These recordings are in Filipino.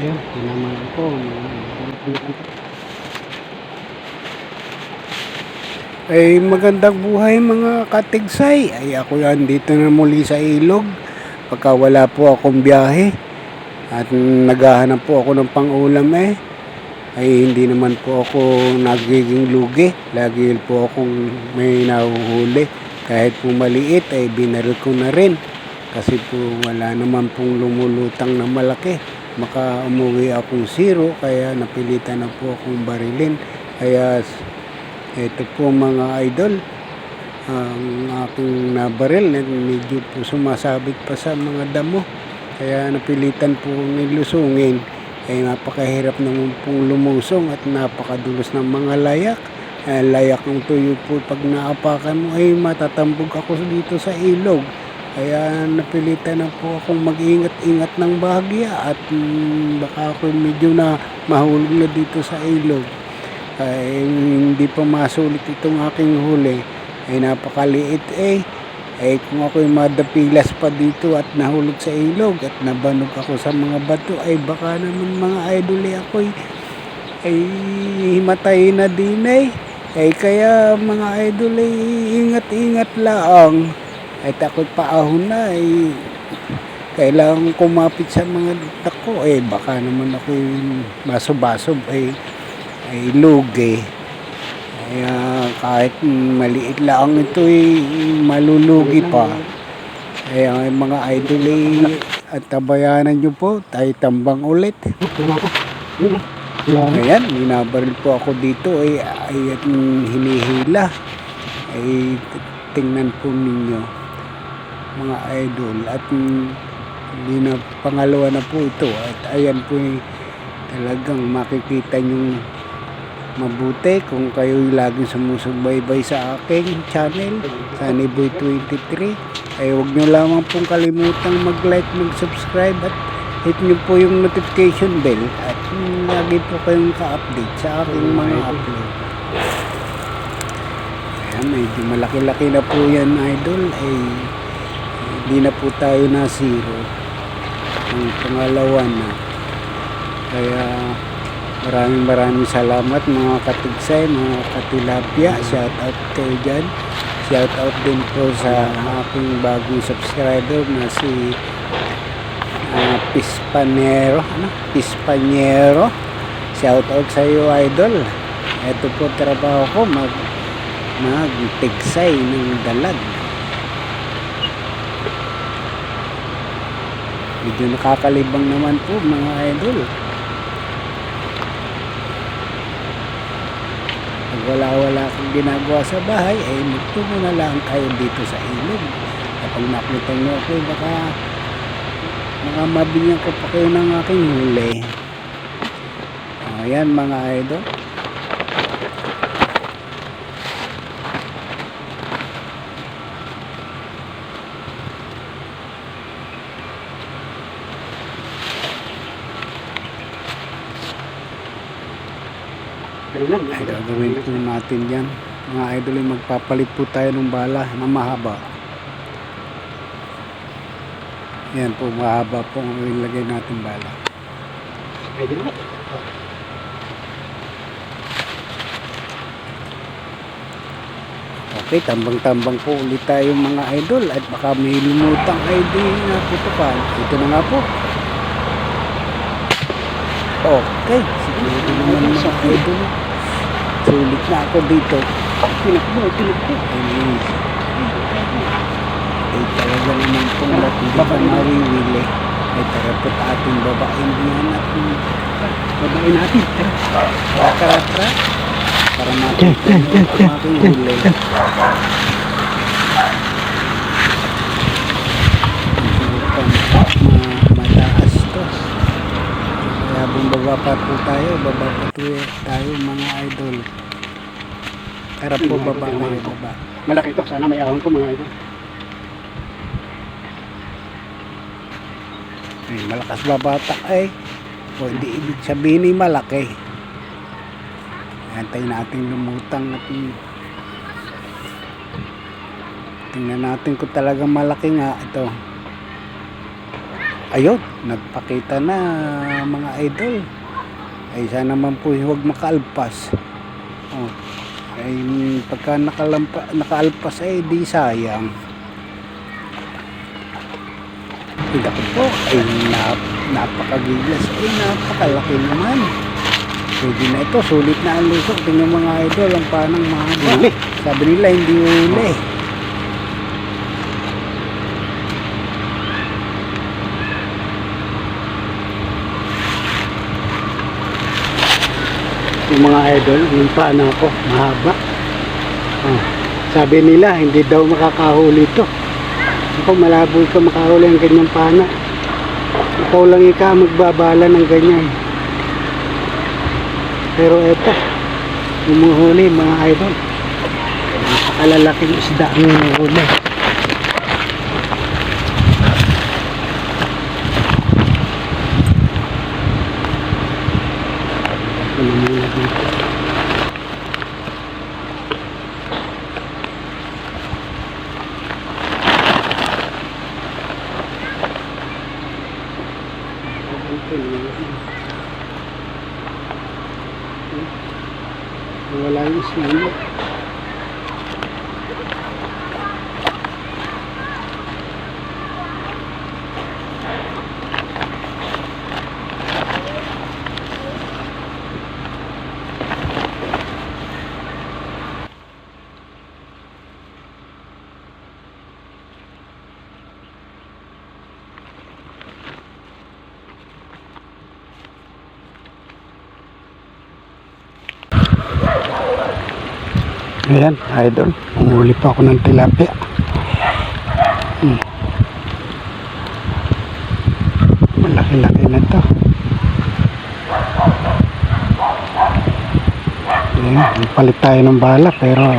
Ayun, tinaman ko. Ay magandang buhay mga katigsay. Ay ako yan dito na muli sa ilog. Pagka wala po akong biyahe. At naghahanap po ako ng pangulam eh. Ay hindi naman po ako nagiging lugi. Lagi po akong may nahuhuli. Kahit po maliit ay binaril ko na rin. Kasi po wala naman pong lumulutang na malaki. Maka umuwi akong zero kaya napilitan na po akong barilin. Kaya ito po mga idol, ang aking nabaril, eh, medyo po sumasabit pa sa mga damo. Kaya napilitan po nilusungin. Ay napakahirap naman pong lumusong at napakadulos ng mga layak. Eh, layak ng tuyo po pag naapakan mo ay matatambog ako dito sa ilog. Kaya napilitan na po akong mag-ingat-ingat ng bahagya at mm, baka ako medyo na mahulog na dito sa ilog. Ay hindi pa masulit itong aking huli. Ay napakaliit eh. Ay kung ako'y madapilas pa dito at nahulog sa ilog at nabanog ako sa mga bato ay baka naman mga idol eh ako'y ay himatay na din eh. Ay kaya mga idol ay ingat-ingat lang ay takot paahon na ay kailangan kumapit sa mga dako eh baka naman ako'y masobasob ay ay lugi. Kaya kahit maliit lang ito ay malulugi pa. Kaya ang mga idol ay at tabayanan nyo po, tayo tambang ulit. Ayan, binabaril po ako dito ay, ay at hinihila. Ay tingnan po ninyo mga idol. At mm, hindi na pangalawa na po ito. At ayan po ay talagang makikita nyo mabuti kung kayo laging sumusubaybay sa aking channel Sunnyboy 23 ay huwag nyo lamang pong kalimutang mag like mag subscribe at hit nyo po yung notification bell at mm, lagi po kayong ka-update sa aking mga upload. Ayan, medyo malaki-laki na po yan idol. Ay hindi na po tayo na zero ang pangalawa na kaya Maraming maraming salamat mga katigsay, mga katilapia. Shout out kayo dyan. Shout out din po sa aking bagong subscriber na si uh, Pispanero. Ano? Pispanero. Shout out sa iyo idol. Ito po trabaho ko mag magtigsay ng dalag. Medyo nakakalibang naman po mga idol. Pag wala-wala kang ginagawa sa bahay, ay magtungo na lang kayo dito sa ilog. Kapag nakita nyo ako, baka baka mabigyan ko pa kayo ng aking huli. Ayan mga idol. Ay, gagawin po natin yan. Mga idol, magpapalit po tayo ng bala na mahaba. Yan po, mahaba po ang ilagay natin bala. Okay, tambang-tambang po ulit tayo mga idol at baka may lumutang ID na putukan. Ito na nga po. Okay, siguro naman mga idol. Sulit na ako dito. Tinakbo, tinakbo. Ay, ay talaga naman pong hindi pa mawiwili. Ay tara po't ating babaeng yan at Babae natin. tara tara tara. Para nyo ang aking huli. Bumaba pa po tayo, baba pa po tayo mga idol. Tara po baba kayo baba. Malaki to. Sana may ahon ko mga ito. Ay, malakas babatak ay. O hindi ibig sabihin ay malaki. Antay natin lumutang at mm, tingnan natin kung talagang malaki nga ito. Ayun, nagpakita na mga idol. Ay sana naman po huwag makaalpas. Oh, ay pagka nakalampa, nakaalpas ay di sayang. Hindi ko po, ay nap, napakagilas, ay napakalaki naman. Pwede na ito, sulit na ang lusok. Tingnan mga idol, ang panang mahaba. Huli. Sabi nila, hindi uli. Yung mga idol, yung paana ko, mahaba. Oh. Sabi nila, hindi daw makakahuli ito. Ako, malabo ka makahuli ang ganyang pana. Ikaw lang ika magbabala ng ganyan. Pero eto, humuhuli mga idol. Napakalalaking isda ang humuhuli. Wala yung sino. Ayan, idol. Umuli pa ako ng tilapia. Hmm. Malaki-laki na to. Ayan, palit tayo ng bala pero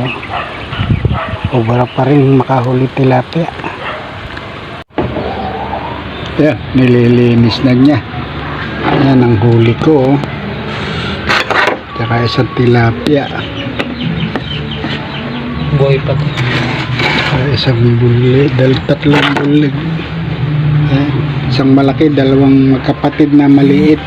obra pa rin makahuli tilapia. Ayan, nililinis na niya. Ayan ang huli ko. oh. Tsaka isang tilapia. Boy pa Ah, isang buli, dal tatlong bulig. Ayan, isang malaki, dalawang magkapatid na maliit.